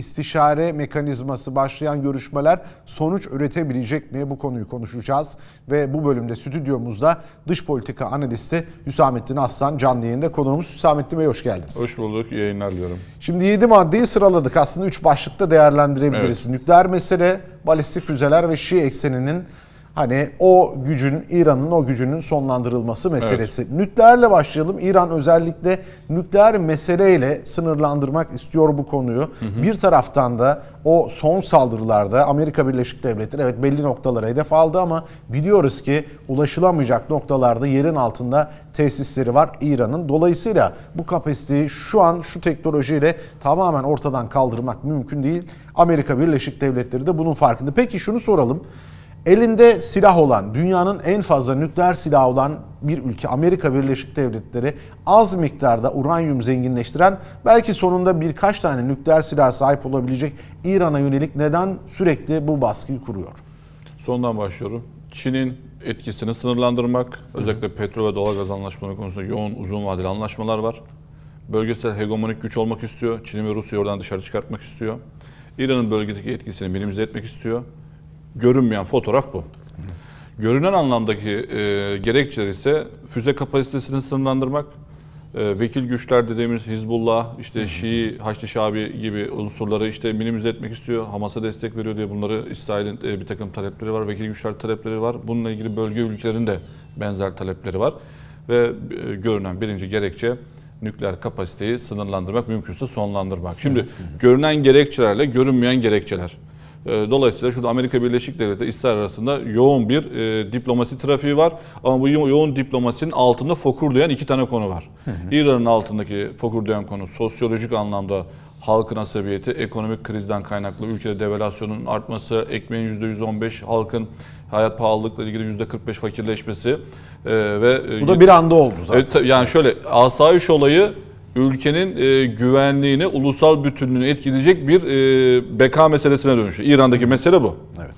istişare mekanizması başlayan görüşmeler sonuç üretebilecek mi? Bu konuyu konuşacağız. Ve bu bölümde stüdyomuzda dış politika analisti Hüsamettin Aslan canlı yayında konuğumuz. Hüsamettin Bey hoş geldiniz. Hoş bulduk, iyi yayınlar diliyorum. Şimdi 7 maddeyi sıraladık. Aslında 3 başlıkta değerlendirebiliriz. Nükleer mesele, balistik füzeler ve Şii ekseninin hani o gücün, İran'ın o gücünün sonlandırılması meselesi. Nükleerle başlayalım. İran özellikle nükleer meseleyle sınırlandırmak istiyor bu konuyu. Bir taraftan da o son saldırılarda Amerika Birleşik Devletleri evet belli noktalara hedef aldı ama biliyoruz ki ulaşılamayacak noktalarda yerin altında tesisleri var İran'ın. Dolayısıyla bu kapasiteyi şu an şu teknolojiyle tamamen ortadan kaldırmak mümkün değil. Amerika Birleşik Devletleri de bunun farkında. Peki şunu soralım. Elinde silah olan, dünyanın en fazla nükleer silahı olan bir ülke Amerika Birleşik Devletleri az miktarda uranyum zenginleştiren belki sonunda birkaç tane nükleer silah sahip olabilecek İran'a yönelik neden sürekli bu baskıyı kuruyor? Sondan başlıyorum. Çin'in etkisini sınırlandırmak, özellikle petrol ve doğalgaz anlaşmaları konusunda yoğun uzun vadeli anlaşmalar var. Bölgesel hegemonik güç olmak istiyor. Çin ve Rusya'yı oradan dışarı çıkartmak istiyor. İran'ın bölgedeki etkisini minimize etmek istiyor. Görünmeyen fotoğraf bu. Görünen anlamdaki e, gerekçeler ise füze kapasitesini sınırlandırmak, e, vekil güçler dediğimiz Hizbullah, işte Şii, Haçlı Şabi gibi unsurları işte minimize etmek istiyor. Hamas'a destek veriyor diye bunları İsrail'in e, bir takım talepleri var, vekil güçler talepleri var. Bununla ilgili bölge ülkelerin de benzer talepleri var. Ve e, görünen birinci gerekçe nükleer kapasiteyi sınırlandırmak, mümkünse sonlandırmak. Şimdi görünen gerekçelerle görünmeyen gerekçeler. E, Dolayısıyla şurada Amerika Birleşik Devletleri İsrail arasında yoğun bir e, diplomasi trafiği var. Ama bu yo- yoğun diplomasinin altında fokurdayan iki tane konu var. İran'ın altındaki fokurdayan konu sosyolojik anlamda halkın asabiyeti, ekonomik krizden kaynaklı ülkede devalüasyonun artması, ekmeğin %115, halkın hayat pahalılıkla ilgili %45 fakirleşmesi e, ve e, Bu da bir anda oldu zaten. Evet, tabii yani şöyle asayiş olayı ülkenin e, güvenliğini, ulusal bütünlüğünü etkileyecek bir e, beka meselesine dönüşüyor. İran'daki mesele bu. Evet.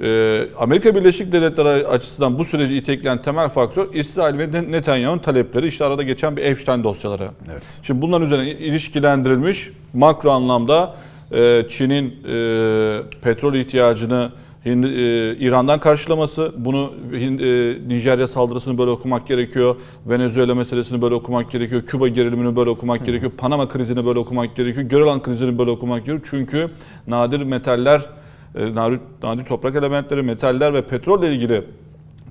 E, Amerika Birleşik Devletleri açısından bu süreci itekleyen temel faktör İsrail ve Net- Netanyahu'nun talepleri. İşte arada geçen bir Epstein dosyaları. Evet. Şimdi bunların üzerine ilişkilendirilmiş makro anlamda e, Çin'in e, petrol ihtiyacını Hind- e, İran'dan karşılaması, bunu Hind- e, Nijerya saldırısını böyle okumak gerekiyor, Venezuela meselesini böyle okumak gerekiyor, Küba gerilimini böyle okumak gerekiyor, Panama krizini böyle okumak gerekiyor, Görelan krizini böyle okumak gerekiyor. Çünkü nadir metaller, e, nadir, nadir toprak elementleri, metaller ve petrolle ilgili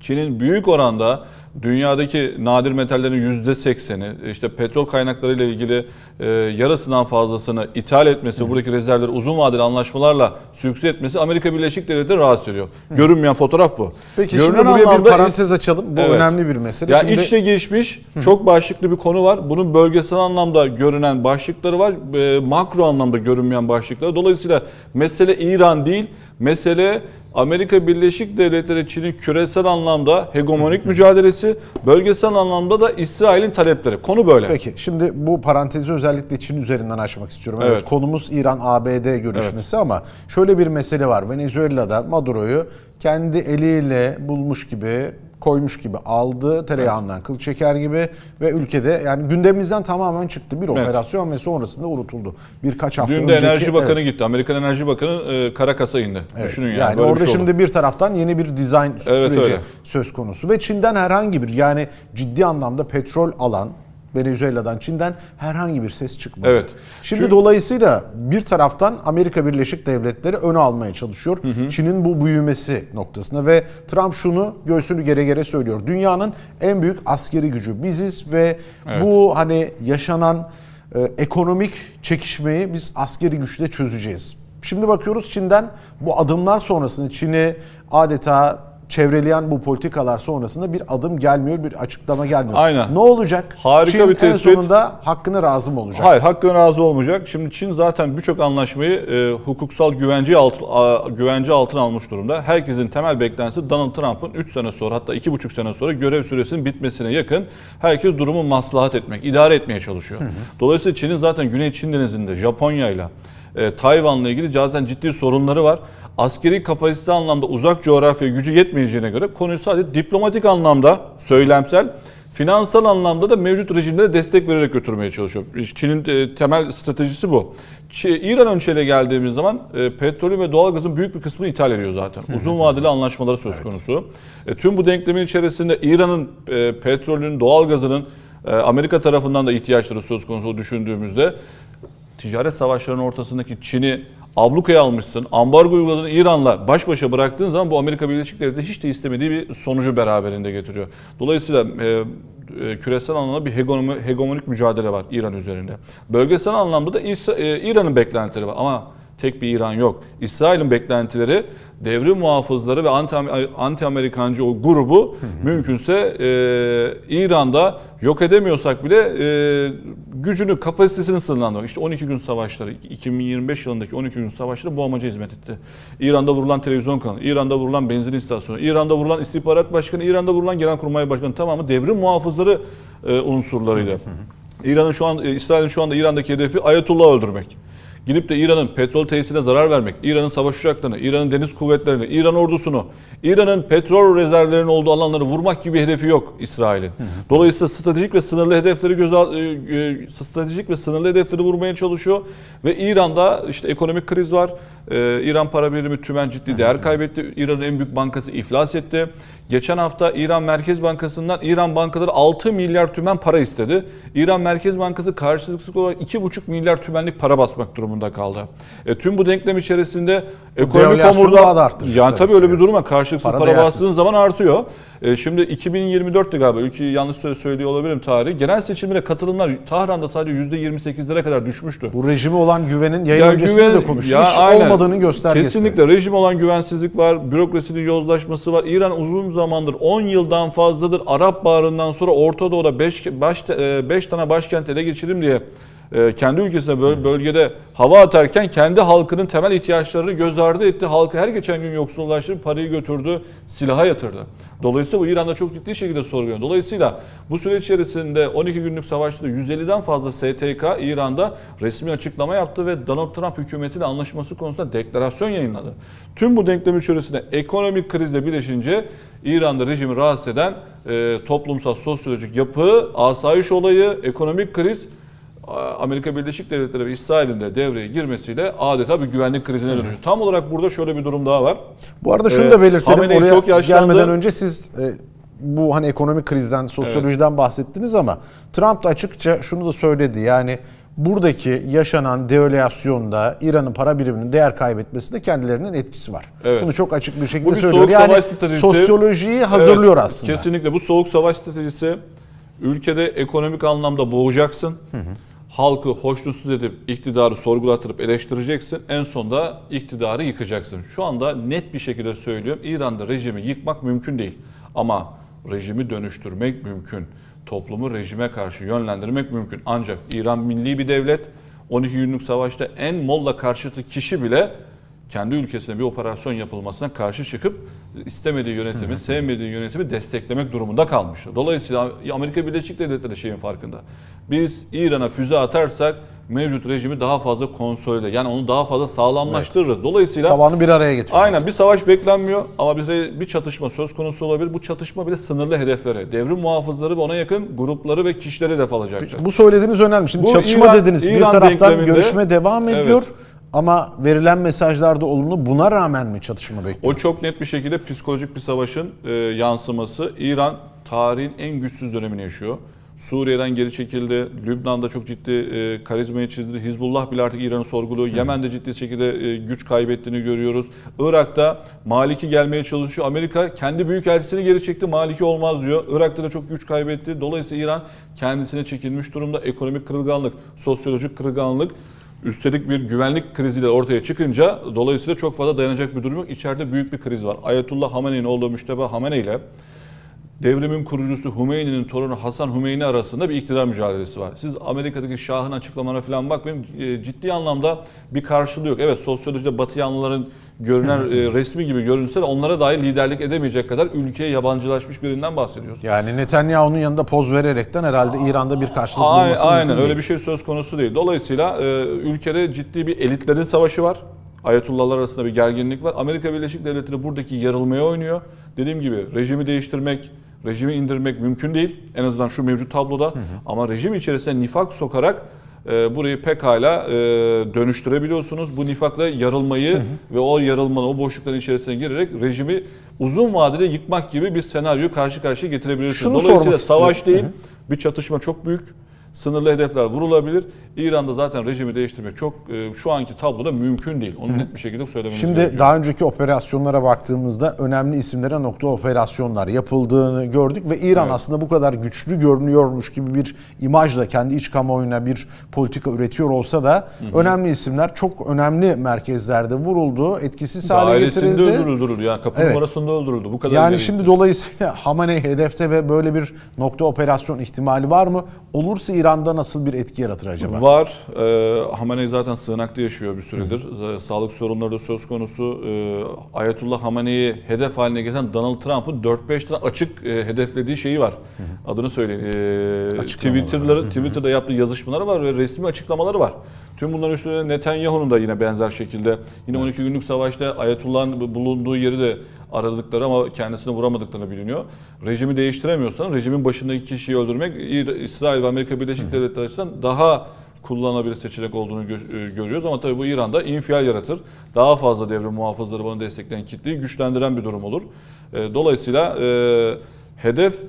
Çin'in büyük oranda dünyadaki nadir metallerin yüzde sekseni, işte petrol kaynaklarıyla ilgili e, yarısından fazlasını ithal etmesi, buradaki rezervleri uzun vadeli anlaşmalarla sükse etmesi Amerika Birleşik Devletleri rahatsız ediyor. Görünmeyen fotoğraf bu. Peki Görünen şimdi buraya bir parantez açalım. Bu Evet. önemli bir mesele. ya Şimdi içte gelişmiş çok başlıklı bir konu var. Bunun bölgesel anlamda görünen başlıkları var. e, makro anlamda görünmeyen başlıkları. Dolayısıyla mesele İran değil. Mesele Amerika Birleşik Devletleri Çin'in küresel anlamda hegemonik mücadelesi, bölgesel anlamda da İsrail'in talepleri. Konu böyle. Peki şimdi bu parantezi özellikle Çin üzerinden açmak istiyorum. Evet, Evet. konumuz İran-ABD görüşmesi ama şöyle bir mesele var. Venezuela'da Maduro'yu kendi eliyle bulmuş gibi koymuş gibi aldı tereyağından kıl çeker gibi ve ülkede yani gündemimizden tamamen çıktı bir operasyon ve sonrasında unutuldu. Birkaç hafta Dün de önceki Enerji Bakanı evet, gitti. Amerikan Enerji Bakanı e, Karakas'a indi. evet. Düşünün yani. yani, böyle bir orada şey oldu. şimdi bir taraftan yeni bir dizayn süreci öyle. söz konusu ve Çin'den herhangi bir yani ciddi anlamda petrol alan Venezuela'dan Çin'den herhangi bir ses çıkmadı. Evet. Şimdi Çünkü- dolayısıyla bir taraftan Amerika Birleşik Devletleri öne almaya çalışıyor. Çin'in bu büyümesi noktasında ve Trump şunu göğsünü gere gere söylüyor. Dünyanın en büyük askeri gücü biziz ve Evet. bu hani yaşanan e, ekonomik çekişmeyi biz askeri güçle çözeceğiz. Şimdi bakıyoruz Çin'den bu adımlar sonrasında Çin'i adeta çevreleyen bu politikalar sonrasında bir adım gelmiyor, bir açıklama gelmiyor. Aynen. Ne olacak? Harika Çin bir en tespit. sonunda hakkını razı mı olacak? Hayır, hakkına razı olmayacak. Şimdi Çin zaten birçok anlaşmayı e, hukuksal güvence alt, a- güvence altına almış durumda. Herkesin temel beklentisi Donald Trump'ın 3 sene sonra hatta 2,5 sene sonra görev süresinin bitmesine yakın herkes durumu maslahat etmek, idare etmeye çalışıyor. Dolayısıyla Çin'in zaten Güney Çin Denizi'nde Japonya'yla, e, Tayvan'la ilgili zaten ciddi sorunları var. Askeri kapasite anlamda uzak coğrafya gücü yetmeyeceğine göre konuyu sadece diplomatik anlamda söylemsel Finansal anlamda da mevcut rejimlere destek vererek götürmeye çalışıyor. Çin'in e, temel stratejisi bu. İran ölçeğine geldiğimiz zaman e, petrolün ve doğalgazın büyük bir kısmını ithal ediyor zaten. Uzun vadeli anlaşmaları söz konusu. E, tüm bu denklemin içerisinde İran'ın e, petrolünün, doğalgazının Amerika tarafından da ihtiyaçları söz konusu düşündüğümüzde ticaret savaşlarının ortasındaki Çin'i ablukaya almışsın, ambargo uyguladığın İran'la baş başa bıraktığın zaman bu Amerika Birleşik Devletleri hiç de istemediği bir sonucu beraberinde getiriyor. Dolayısıyla e, e, küresel anlamda bir hegemonik, mücadele var İran üzerinde. Bölgesel anlamda da e, İran'ın beklentileri var ama tek bir İran yok. İsrail'in beklentileri devrim muhafızları ve anti, anti Amerikancı o grubu mümkünse e, İran'da yok edemiyorsak bile e, gücünü, kapasitesini sınırlandırmak. İşte 12 gün savaşları, 2025 yılındaki 12 gün savaşları bu amaca hizmet etti. İran'da vurulan televizyon kanalı, İran'da vurulan benzin istasyonu, İran'da vurulan istihbarat başkanı, İran'da vurulan genelkurmay başkanı tamamı devrim muhafızları e, unsurlarıydı. İran'ın şu an, e, İsrail'in şu anda İran'daki hedefi Ayetullah öldürmek. Gidip de İran'ın petrol tesisine zarar vermek, İran'ın savaş uçaklarını, İran'ın deniz kuvvetlerini, İran ordusunu, İran'ın petrol rezervlerinin olduğu alanları vurmak gibi hedefi yok İsrail'in. Dolayısıyla stratejik ve sınırlı hedefleri göz e, e, stratejik ve sınırlı hedefleri vurmaya çalışıyor ve İran'da işte ekonomik kriz var. Ee, İran para birimi tümen ciddi değer kaybetti. İran'ın en büyük bankası iflas etti. Geçen hafta İran Merkez Bankası'ndan İran bankaları 6 milyar tümen para istedi. İran Merkez Bankası karşılıksız olarak 2,5 milyar tümenlik para basmak durumunda kaldı. E, tüm bu denklem içerisinde ekonomik omurda yani tabii tabii öyle bir duruma karşılıksız Para para, değersiz. bastığın zaman artıyor. E, şimdi 2024'te galiba ülkeyi yanlış söylüyor olabilirim tarihi. Genel seçimlere katılımlar Tahran'da sadece %28'lere kadar düşmüştü. Bu rejime olan güvenin yayın Ya öncesinde güven- de ya aynen. olmadığının göstergesi. Kesinlikle rejim olan güvensizlik var, bürokrasinin yozlaşması var. İran uzun zamandır 10 yıldan fazladır Arap Baharı'ndan sonra Orta Doğu'da 5 baş, 5 tane başkent ele geçirim diye e, kendi ülkesine böl- bölgede hava atarken kendi halkının temel ihtiyaçlarını göz ardı etti. Halkı her geçen gün yoksullaştırıp parayı götürdü, silaha yatırdı. Dolayısıyla bu İran'da çok ciddi şekilde sorguluyor. Dolayısıyla bu süreç içerisinde 12 günlük savaşta 150'den fazla STK İran'da resmi açıklama yaptı ve Donald Trump hükümetiyle anlaşması konusunda deklarasyon yayınladı. Tüm bu denklem içerisinde ekonomik krizle birleşince İran'da rejimi rahatsız eden e, toplumsal sosyolojik yapı, asayiş olayı, ekonomik kriz Amerika Birleşik Devletleri ve İsrail'in de devreye girmesiyle adeta bir güvenlik krizine dönüştü. Tam olarak burada şöyle bir durum daha var. Bu arada şunu Ee, da belirtelim. Hamenei Oraya çok yaşlandı. gelmeden önce siz e, bu hani ekonomik krizden, sosyolojiden bahsettiniz ama Trump da açıkça şunu da söyledi. Yani buradaki yaşanan devalüasyonda İran'ın para biriminin değer kaybetmesinde kendilerinin etkisi var. Evet. Bunu çok açık bir şekilde Bu bir söylüyor. Yani savaş stratejisi. sosyolojiyi hazırlıyor Evet, aslında. Kesinlikle bu soğuk savaş stratejisi ülkede ekonomik anlamda boğacaksın. Halkı hoşnutsuz edip iktidarı sorgulattırıp eleştireceksin. En sonunda iktidarı yıkacaksın. Şu anda net bir şekilde söylüyorum. İran'da rejimi yıkmak mümkün değil. Ama rejimi dönüştürmek mümkün. Toplumu rejime karşı yönlendirmek mümkün. Ancak İran milli bir devlet. 12 günlük savaşta en molla karşıtı kişi bile kendi ülkesine bir operasyon yapılmasına karşı çıkıp istemediği yönetimi, sevmediği yönetimi desteklemek durumunda kalmıştı. Dolayısıyla Amerika Birleşik Devletleri de şeyin farkında. Biz İran'a füze atarsak mevcut rejimi daha fazla konsolide yani onu daha fazla sağlamlaştırırız. Dolayısıyla Tabanı bir araya getiriyor. Aynen bir savaş beklenmiyor ama bize bir çatışma söz konusu olabilir. Bu çatışma bile sınırlı hedeflere, devrim muhafızları ve ona yakın grupları ve kişileri hedef alacaktır. Bu söylediğiniz önemli. Şimdi Bu çatışma İran- dediniz. bir İran taraftan denkleminde- görüşme devam Evet. Ama verilen mesajlarda olumlu. Buna rağmen mi çatışma bekliyor? O çok net bir şekilde psikolojik bir savaşın e, yansıması. İran tarihin en güçsüz dönemini yaşıyor. Suriye'den geri çekildi. Lübnan'da çok ciddi e, karizmayı çizdi. Hizbullah bile artık İran'ı sorguluyor. Yemen'de ciddi şekilde e, güç kaybettiğini görüyoruz. Irak'ta Maliki gelmeye çalışıyor. Amerika kendi büyükelçisini geri çekti. Maliki olmaz diyor. Irak'ta da çok güç kaybetti. Dolayısıyla İran kendisine çekilmiş durumda. Ekonomik kırılganlık, sosyolojik kırılganlık Üstelik bir güvenlik kriziyle ortaya çıkınca dolayısıyla çok fazla dayanacak bir durum yok. İçeride büyük bir kriz var. Ayetullah Hamene'nin olduğu Müşteba Hamene ile devrimin kurucusu Hümeyni'nin torunu Hasan Hümeyni arasında bir iktidar mücadelesi var. Siz Amerika'daki Şah'ın açıklamalarına falan bakmayın. E, Ciddi anlamda bir karşılığı yok. Evet sosyolojide Batı yanlıların görünen e, resmi gibi görünse de onlara dair liderlik edemeyecek kadar ülkeye yabancılaşmış birinden bahsediyoruz. Yani Netanyahu'nun yanında poz vererekten herhalde İran'da bir karşılık Ay- bulması Aynen mümkün öyle değil. bir şey söz konusu değil. Dolayısıyla e, ülkede ciddi bir elitlerin savaşı var. Ayetollahlar arasında bir gerginlik var. Amerika Birleşik Devletleri buradaki yarılmaya oynuyor. Dediğim gibi rejimi değiştirmek, Rejimi indirmek mümkün değil. En azından şu mevcut tabloda. Ama rejim içerisinde nifak sokarak e, burayı pekala e, dönüştürebiliyorsunuz. Bu nifakla yarılmayı ve o yarılmanın, o boşlukların içerisine girerek rejimi uzun vadede yıkmak gibi bir senaryo karşı karşıya getirebiliyorsunuz. Şunu Dolayısıyla savaş istiyorum. değil, bir çatışma çok büyük. Sınırlı hedefler vurulabilir. İran'da zaten rejimi değiştirmek çok e, şu anki tabloda mümkün değil. Onu net bir şekilde söylememiz Şimdi gerekiyor. daha önceki operasyonlara baktığımızda önemli isimlere nokta operasyonlar yapıldığını gördük ve İran Evet. aslında bu kadar güçlü görünüyormuş gibi bir imajla kendi iç kamuoyuna bir politika üretiyor olsa da önemli isimler çok önemli merkezlerde vuruldu, etkisiz hale Dairesinde getirildi. öldürüldü. Yani kapı Evet. numarasında öldürüldü. Bu kadar Yani şimdi gitti. dolayısıyla Hamaney hedefte ve böyle bir nokta operasyon ihtimali var mı? Olursa İran'da nasıl bir etki yaratır acaba? Var. Ee, Hamaney zaten sığınakta yaşıyor bir süredir. Ee, Sağlık sorunları da söz konusu. Ee, Ayetullah Hamaney'i hedef haline getiren Donald Trump'ın 4-5 tane açık e, hedeflediği şeyi var. Adını söyleyin. Açıklamaları. Twitter'ları, Twitter'da yaptığı yazışmaları var ve resmi açıklamaları var. Tüm bunların üstüne Netanyahu'nun da yine benzer şekilde yine 12 günlük savaşta Ayetullah'ın bulunduğu yeri de aradıkları ama kendisini vuramadıklarını biliniyor. Rejimi değiştiremiyorsan rejimin başındaki kişiyi öldürmek İsrail ve Amerika Birleşik Devletleri açısından daha kullanılabilir seçenek olduğunu e, görüyoruz ama tabii bu İran'da infial yaratır. Daha fazla devrim muhafızları bunu destekleyen kitleyi güçlendiren bir durum olur. E, Dolayısıyla e, hedef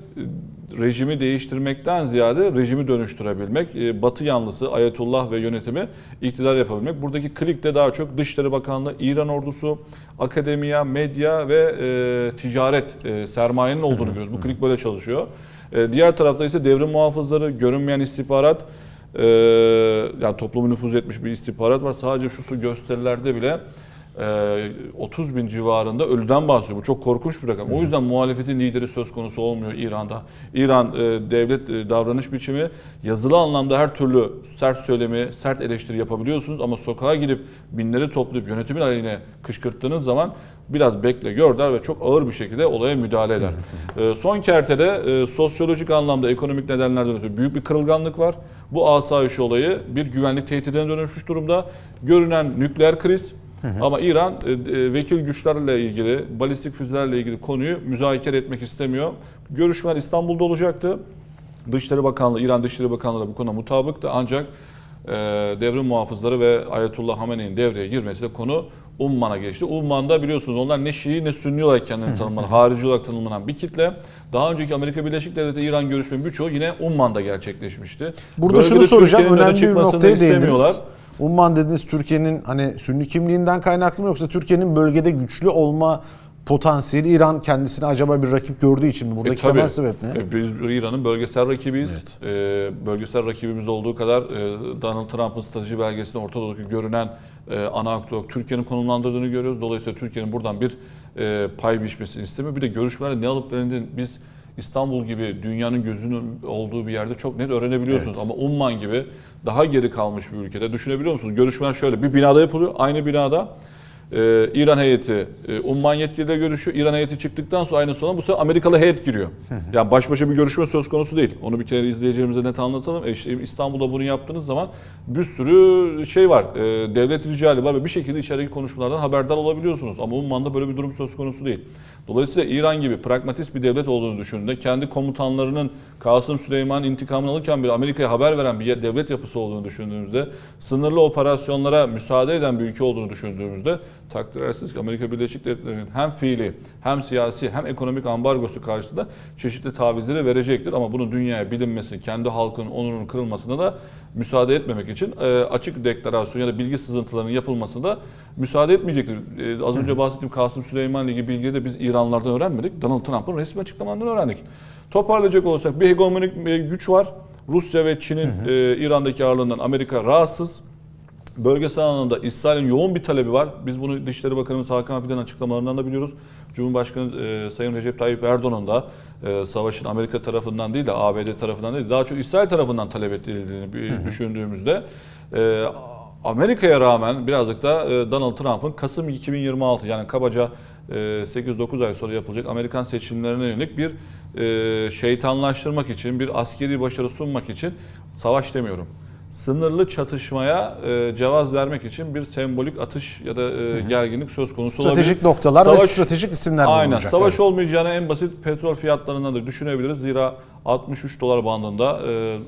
rejimi değiştirmekten ziyade rejimi dönüştürebilmek, e, Batı yanlısı Ayetullah ve yönetimi iktidar yapabilmek. Buradaki klik de daha çok Dışişleri Bakanlığı, İran ordusu, akademiya, medya ve e, ticaret e, sermayenin olduğunu görüyoruz. Bu klik böyle çalışıyor. E, diğer tarafta ise devrim muhafızları, görünmeyen istihbarat, e, yani toplumu nüfuz etmiş bir istihbarat var. Sadece şu su gösterilerde bile 30 bin civarında ölüden bahsediyor. Bu çok korkunç bir rakam. O yüzden muhalefetin lideri söz konusu olmuyor İran'da. İran e, devlet e, davranış biçimi yazılı anlamda her türlü sert söylemi, sert eleştiri yapabiliyorsunuz ama sokağa gidip binleri toplayıp yönetimin aleyhine kışkırttığınız zaman biraz bekle gör der ve çok ağır bir şekilde olaya müdahale eder. E, son kertede e, sosyolojik anlamda ekonomik nedenlerden ötürü büyük bir kırılganlık var. Bu asayiş olayı bir güvenlik tehdidine dönüşmüş durumda. Görünen nükleer kriz ama İran e, e, vekil güçlerle ilgili, balistik füzelerle ilgili konuyu müzakere etmek istemiyor. Görüşmeler İstanbul'da olacaktı. Dışişleri Bakanlığı, İran Dışişleri Bakanlığı da bu konuda mutabıktı. Ancak e, devrim muhafızları ve Ayetullah Hamene'nin devreye girmesiyle konu Umman'a geçti. Umman'da biliyorsunuz onlar ne Şii ne Sünni olarak kendini tanımlanan, harici olarak tanımlanan bir kitle. Daha önceki Amerika Birleşik Devletleri İran görüşmenin birçoğu yine Umman'da gerçekleşmişti. Burada Bölgede şunu soracağım. Önemli bir noktaya değindiniz. Umman dediniz Türkiye'nin hani Sünni kimliğinden kaynaklı mı yoksa Türkiye'nin bölgede güçlü olma potansiyeli İran kendisini acaba bir rakip gördüğü için mi? Buradaki E, tabii. temel sebep ne? E, Biz İran'ın bölgesel rakibiyiz. E, bölgesel rakibimiz olduğu kadar e, Donald Trump'ın strateji belgesinde Orta Doğu'daki görünen e, ana aktör Türkiye'nin konumlandırdığını görüyoruz. Dolayısıyla Türkiye'nin buradan bir e, pay biçmesini istemiyor. Bir de görüşmelerde ne alıp verildiğini biz İstanbul gibi dünyanın gözünün olduğu bir yerde çok net öğrenebiliyorsunuz. Evet. Ama Umman gibi daha geri kalmış bir ülkede düşünebiliyor musunuz? Görüşmeler şöyle bir binada yapılıyor. Aynı binada ee, İran heyeti e, Umman yetkiliyle görüşüyor. İran heyeti çıktıktan sonra aynı sonra bu sefer Amerikalı heyet giriyor. yani baş başa bir görüşme söz konusu değil. Onu bir kere izleyicilerimize net anlatalım. E işte İstanbul'da bunu yaptığınız zaman bir sürü şey var. E, devlet ricali var ve bir şekilde içerideki konuşmalardan haberdar olabiliyorsunuz. Ama Umman'da böyle bir durum söz konusu değil. Dolayısıyla İran gibi pragmatist bir devlet olduğunu düşündüğünde kendi komutanlarının Kasım Süleyman intikamını alırken bir Amerika'ya haber veren bir devlet yapısı olduğunu düşündüğümüzde sınırlı operasyonlara müsaade eden bir ülke olduğunu düşündüğümüzde takdir edersiniz ki Amerika Birleşik Devletleri'nin hem fiili hem siyasi hem ekonomik ambargosu karşısında çeşitli tavizleri verecektir. Ama bunun dünyaya bilinmesi, kendi halkının onurunun kırılmasına da müsaade etmemek için e, açık deklarasyon ya da bilgi sızıntılarının yapılmasına da müsaade etmeyecektir. E, az önce bahsettiğim Kasım Süleyman'la ilgili bilgiyi de biz İranlılardan öğrenmedik. Donald Trump'ın resmi açıklamalarından öğrendik. Toparlayacak olursak bir hegemonik e, güç var. Rusya ve Çin'in e, İran'daki ağırlığından Amerika rahatsız. Bölgesel anlamda İsrail'in yoğun bir talebi var. Biz bunu Dışişleri Bakanımız Hakan Fidan'ın açıklamalarından da biliyoruz. Cumhurbaşkanı e, Sayın Recep Tayyip Erdoğan'ın da e, savaşın Amerika tarafından değil de ABD tarafından değil daha çok İsrail tarafından talep edildiğini düşündüğümüzde e, Amerika'ya rağmen birazcık da e, Donald Trump'ın Kasım 2026 yani kabaca e, 8-9 ay sonra yapılacak Amerikan seçimlerine yönelik bir e, şeytanlaştırmak için, bir askeri başarı sunmak için savaş demiyorum sınırlı çatışmaya e, cevaz vermek için bir sembolik atış ya da e, gerginlik söz konusu olabilir. Stratejik noktalar ve Savaş- stratejik isimler Aynen. bulunacak. Savaş evet. olmayacağını en basit petrol fiyatlarından da düşünebiliriz. Zira 63 dolar bandında e,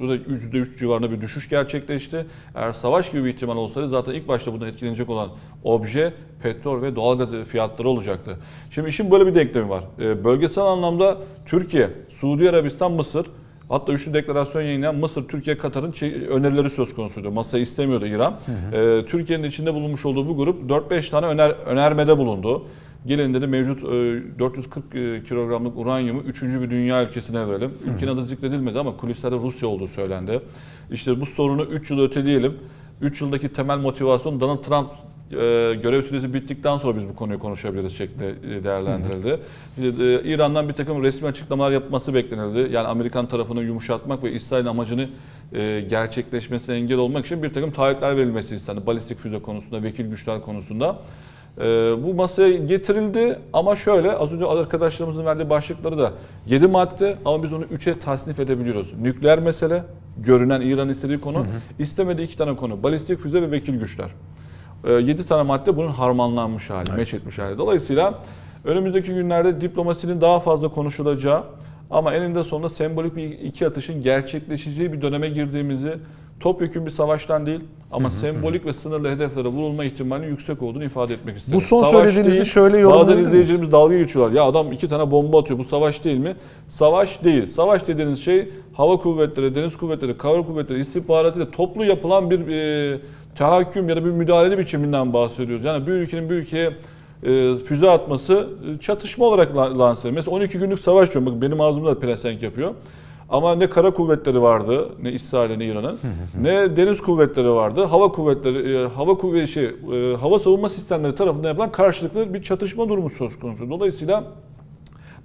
bu da %3 civarında bir düşüş gerçekleşti. Eğer savaş gibi bir ihtimal olsaydı zaten ilk başta bundan etkilenecek olan obje petrol ve doğalgaz fiyatları olacaktı. Şimdi işin böyle bir denklemi var. E, bölgesel anlamda Türkiye, Suudi Arabistan, Mısır Hatta üçlü deklarasyon yayınlayan Mısır, Türkiye, Katar'ın önerileri söz konusuydu. Masayı istemiyordu İran. Ee, Türkiye'nin içinde bulunmuş olduğu bu grup 4-5 tane öner, önermede bulundu. Gelin dedi mevcut e, 440 e, kilogramlık uranyumu 3. bir dünya ülkesine verelim. Ülkenin adı zikredilmedi ama kulislerde Rusya olduğu söylendi. İşte bu sorunu 3 yıl öteleyelim. 3 yıldaki temel motivasyon Donald Trump e, görev süresi bittikten sonra biz bu konuyu konuşabiliriz şeklinde e, değerlendirildi. E, İran'dan bir takım resmi açıklamalar yapması beklenildi. Yani Amerikan tarafını yumuşatmak ve İsrail'in amacını e, gerçekleşmesine engel olmak için bir takım taahhütler verilmesi istendi. Balistik füze konusunda, vekil güçler konusunda. E, bu masaya getirildi ama şöyle az önce arkadaşlarımızın verdiği başlıkları da 7 madde ama biz onu 3'e tasnif edebiliyoruz. Nükleer mesele, görünen İran istediği konu, istemediği iki tane konu. Balistik füze ve vekil güçler. 7 tane madde bunun harmanlanmış hali, meç etmiş hali. Dolayısıyla önümüzdeki günlerde diplomasinin daha fazla konuşulacağı ama eninde sonunda sembolik bir iki atışın gerçekleşeceği bir döneme girdiğimizi topyekun bir savaştan değil ama sembolik ve sınırlı hedeflere vurulma ihtimalinin yüksek olduğunu ifade etmek istedim. Bu son Savaş söylediğinizi değil, şöyle yorumlayabilir Bazen izleyicilerimiz dalga geçiyorlar. Ya adam iki tane bomba atıyor bu savaş değil mi? Savaş değil. Savaş dediğiniz şey hava kuvvetleri, deniz kuvvetleri, kara kuvvetleri, istihbaratıyla toplu yapılan bir e, tahakküm ya da bir müdahale biçiminden bahsediyoruz. Yani bir ülkenin bir ülkeye e, füze atması e, çatışma olarak la- lanse. Mesela 12 günlük savaş diyorum. Bakın benim ağzımda da pelesenk yapıyor. Ama ne kara kuvvetleri vardı, ne İsrail'in, ne İran'ın, ne deniz kuvvetleri vardı. Hava kuvvetleri, e, hava kuvveti şey, e, hava savunma sistemleri tarafından yapılan karşılıklı bir çatışma durumu söz konusu. Dolayısıyla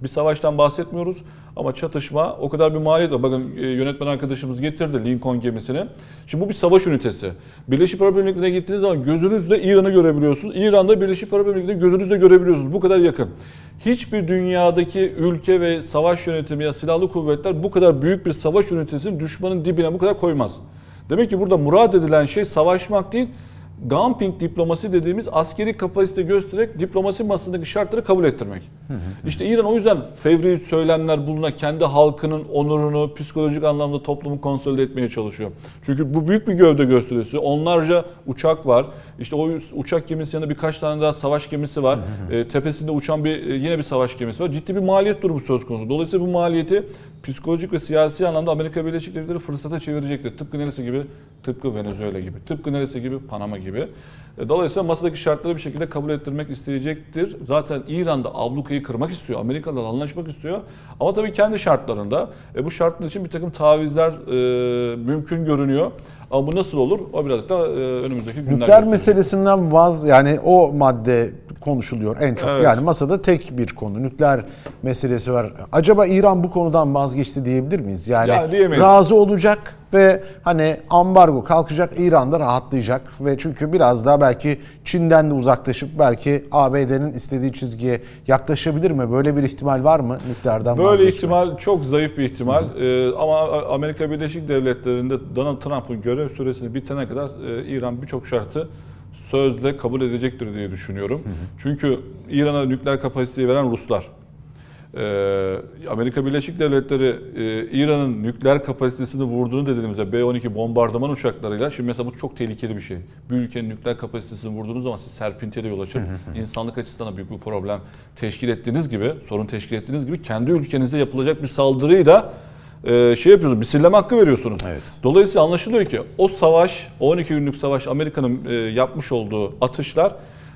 bir savaştan bahsetmiyoruz ama çatışma o kadar bir maliyet var. Bakın e, yönetmen arkadaşımız getirdi Lincoln gemisini. Şimdi bu bir savaş ünitesi. Birleşik Arap Emirlikleri'ne gittiğiniz zaman gözünüzle İran'ı görebiliyorsunuz. İran'da Birleşik Arap Emirlikleri'ni gözünüzle görebiliyorsunuz. Bu kadar yakın. Hiçbir dünyadaki ülke ve savaş yönetimi ya silahlı kuvvetler bu kadar büyük bir savaş ünitesini düşmanın dibine bu kadar koymaz. Demek ki burada murad edilen şey savaşmak değil, Dumping diplomasi dediğimiz askeri kapasite göstererek diplomasi masasındaki şartları kabul ettirmek. İşte İran o yüzden fevri söylemler buluna kendi halkının onurunu psikolojik anlamda toplumu konsolide etmeye çalışıyor. Çünkü bu büyük bir gövde gösterisi. Onlarca uçak var. İşte o uçak gemisi yanında birkaç tane daha savaş gemisi var. E, tepesinde uçan bir e, yine bir savaş gemisi var. Ciddi bir maliyet durumu söz konusu. Dolayısıyla bu maliyeti psikolojik ve siyasi anlamda Amerika Birleşik Devletleri fırsata çevirecektir. Tıpkı neresi gibi? Tıpkı Venezuela gibi. Tıpkı neresi gibi? Panama gibi. E, Dolayısıyla masadaki şartları bir şekilde kabul ettirmek isteyecektir. Zaten İran'da ablukayı kırmak istiyor. Amerika'la anlaşmak istiyor. Ama tabii kendi şartlarında. E, bu şartlar için bir takım tavizler e, mümkün görünüyor. Ama bu nasıl olur? O birazcık da e, önümüzdeki günler Nükleer meselesinden vaz yani o madde konuşuluyor en çok. Evet. Yani masada tek bir konu nükleer meselesi var. Acaba İran bu konudan vazgeçti diyebilir miyiz? Yani Ya diyemeyiz. razı olacak ve hani ambargo kalkacak İran da rahatlayacak ve çünkü biraz daha belki Çin'den de uzaklaşıp belki ABD'nin istediği çizgiye yaklaşabilir mi? Böyle bir ihtimal var mı nükleerden Böyle vazgeçme? ihtimal çok zayıf bir ihtimal. Ee, ama Amerika Birleşik Devletleri'nde Donald Trump'ın görev süresini bitene kadar e, İran birçok şartı sözle kabul edecektir diye düşünüyorum. Çünkü İran'a nükleer kapasiteyi veren Ruslar. Ee, Amerika Birleşik Devletleri e, İran'ın nükleer kapasitesini vurduğunu dediğimizde B-12 bombardıman uçaklarıyla şimdi mesela bu çok tehlikeli bir şey. Bir ülkenin nükleer kapasitesini vurduğunuz zaman siz serpintiye yol açıp insanlık açısından da büyük bir problem teşkil ettiğiniz gibi, sorun teşkil ettiğiniz gibi kendi ülkenize yapılacak bir saldırıyı da e, şey yapıyorsunuz, misilleme hakkı veriyorsunuz. Evet. Dolayısıyla anlaşılıyor ki o savaş, o 12 günlük savaş Amerika'nın e, yapmış olduğu atışlar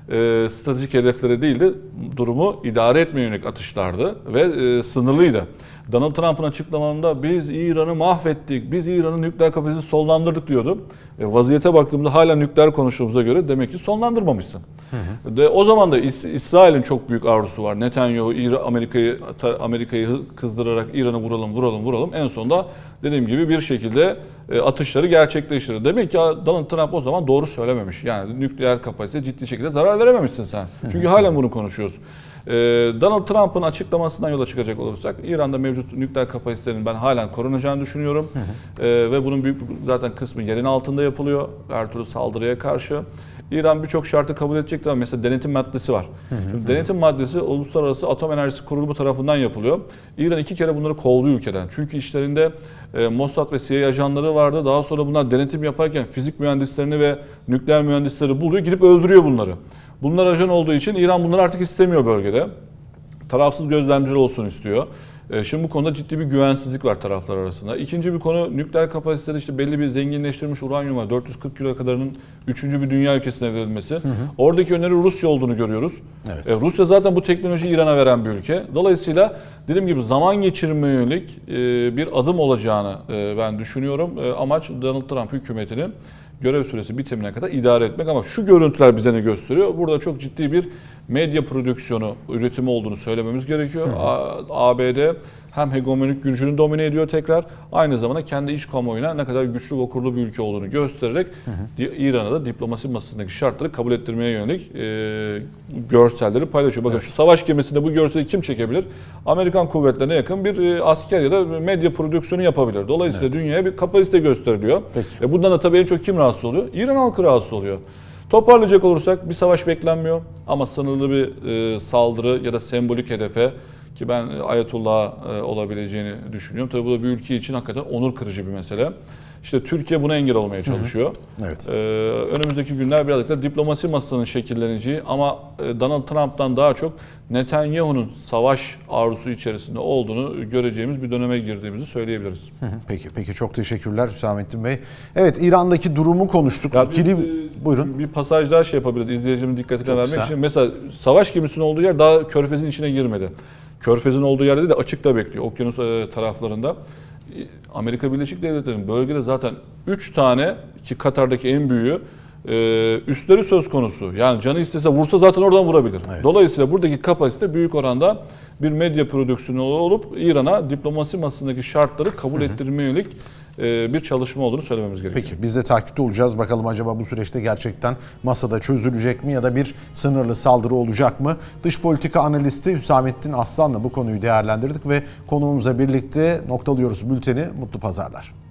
e, stratejik hedeflere değil de durumu idare etmeye yönelik atışlardı ve e, sınırlıydı. Donald Trump'ın açıklamalarında biz İran'ı mahvettik, biz İran'ın nükleer kapasitesini sonlandırdık diyordu. E, vaziyete baktığımızda hala nükleer konuştuğumuza göre demek ki sonlandırmamışsın. De, o zaman da İs- İsrail'in çok büyük arzusu var. Netanyahu İra- Amerika'yı Amerika'yı hı- kızdırarak İran'ı vuralım, vuralım, vuralım. En sonunda dediğim gibi bir şekilde e, atışları gerçekleştirir. Demek ki Donald Trump o zaman doğru söylememiş. Yani nükleer kapasite ciddi şekilde zarar verememişsin sen. Çünkü halen bunu konuşuyoruz. Ee, Donald Trump'ın açıklamasından yola çıkacak olursak İran'da mevcut nükleer kapasitenin ben halen korunacağını düşünüyorum. Ee, ve bunun büyük zaten kısmı yerin altında yapılıyor her türlü saldırıya karşı. İran birçok şartı kabul edecektir ama mesela denetim maddesi var. Şimdi denetim maddesi Uluslararası Atom Enerjisi Kurulumu tarafından yapılıyor. İran iki kere bunları kovdu ülkeden. Çünkü işlerinde e, Mossad ve CIA ajanları vardı. Daha sonra bunlar denetim yaparken fizik mühendislerini ve nükleer mühendisleri buluyor, gidip öldürüyor bunları. Bunlar ajan olduğu için İran bunları artık istemiyor bölgede. Tarafsız gözlemciler olsun istiyor. E, Şimdi bu konuda ciddi bir güvensizlik var taraflar arasında. İkinci bir konu nükleer kapasitede işte belli bir zenginleştirilmiş uranyum var. 440 kilo kadarının üçüncü bir dünya ülkesine verilmesi. Oradaki öneri Rusya olduğunu görüyoruz. Evet. E, Rusya zaten bu teknolojiyi İran'a veren bir ülke. Dolayısıyla dediğim gibi zaman geçirmeye yönelik e, bir adım olacağını e, ben düşünüyorum. E, Amaç Donald Trump hükümetinin görev süresi bitimine kadar idare etmek ama şu görüntüler bize ne gösteriyor? Burada çok ciddi bir medya prodüksiyonu, üretimi olduğunu söylememiz gerekiyor. A- ABD hem hegemonik gücünü domine ediyor tekrar, aynı zamanda kendi iç kamuoyuna ne kadar güçlü ve okurlu bir ülke olduğunu göstererek İran'a da diplomasi masasındaki şartları kabul ettirmeye yönelik e, görselleri paylaşıyor. Bakın şu savaş gemisinde bu görseli kim çekebilir? Amerikan kuvvetlerine yakın bir e, asker ya da medya prodüksiyonu yapabilir. Dolayısıyla dünyaya bir kapasite gösteriliyor. Peki. E bundan da tabii en çok kim rahatsız oluyor? İran halkı rahatsız oluyor. Toparlayacak olursak bir savaş beklenmiyor ama sınırlı bir e, saldırı ya da sembolik hedefe ki ben Ayetullah e, olabileceğini düşünüyorum. Tabii bu da bir ülke için hakikaten onur kırıcı bir mesele. İşte Türkiye buna engel olmaya çalışıyor. Evet. Ee, önümüzdeki günler birazcık da diplomasi masasının şekilleneceği ama e, Donald Trump'tan daha çok Netanyahu'nun savaş arzusu içerisinde olduğunu göreceğimiz bir döneme girdiğimizi söyleyebiliriz. Peki, peki çok teşekkürler Hüsamettin Bey. Evet, İran'daki durumu konuştuk. Ya İkili, bir, buyurun. Bir pasaj daha şey yapabiliriz izleyicimin dikkatine Çok vermek kısa. için. Mesela savaş gemisinin olduğu yer daha körfezin içine girmedi. Körfezin olduğu yerde de açıkta bekliyor. Okyanus e, taraflarında. E, Amerika Birleşik Devletleri'nin bölgede zaten 3 tane ki Katar'daki en büyüğü e, üstleri söz konusu. Yani canı istese vursa zaten oradan vurabilir. Evet. Dolayısıyla buradaki kapasite büyük oranda bir medya prodüksiyonu olup İran'a diplomasi masasındaki şartları kabul ettirmeye yönelik e, bir çalışma olduğunu söylememiz gerekiyor. Peki biz de takipte olacağız. Bakalım acaba bu süreçte gerçekten masada çözülecek mi ya da bir sınırlı saldırı olacak mı? Dış politika analisti Hüsamettin Aslan'la bu konuyu değerlendirdik ve konuğumuzla birlikte noktalıyoruz bülteni. Mutlu pazarlar.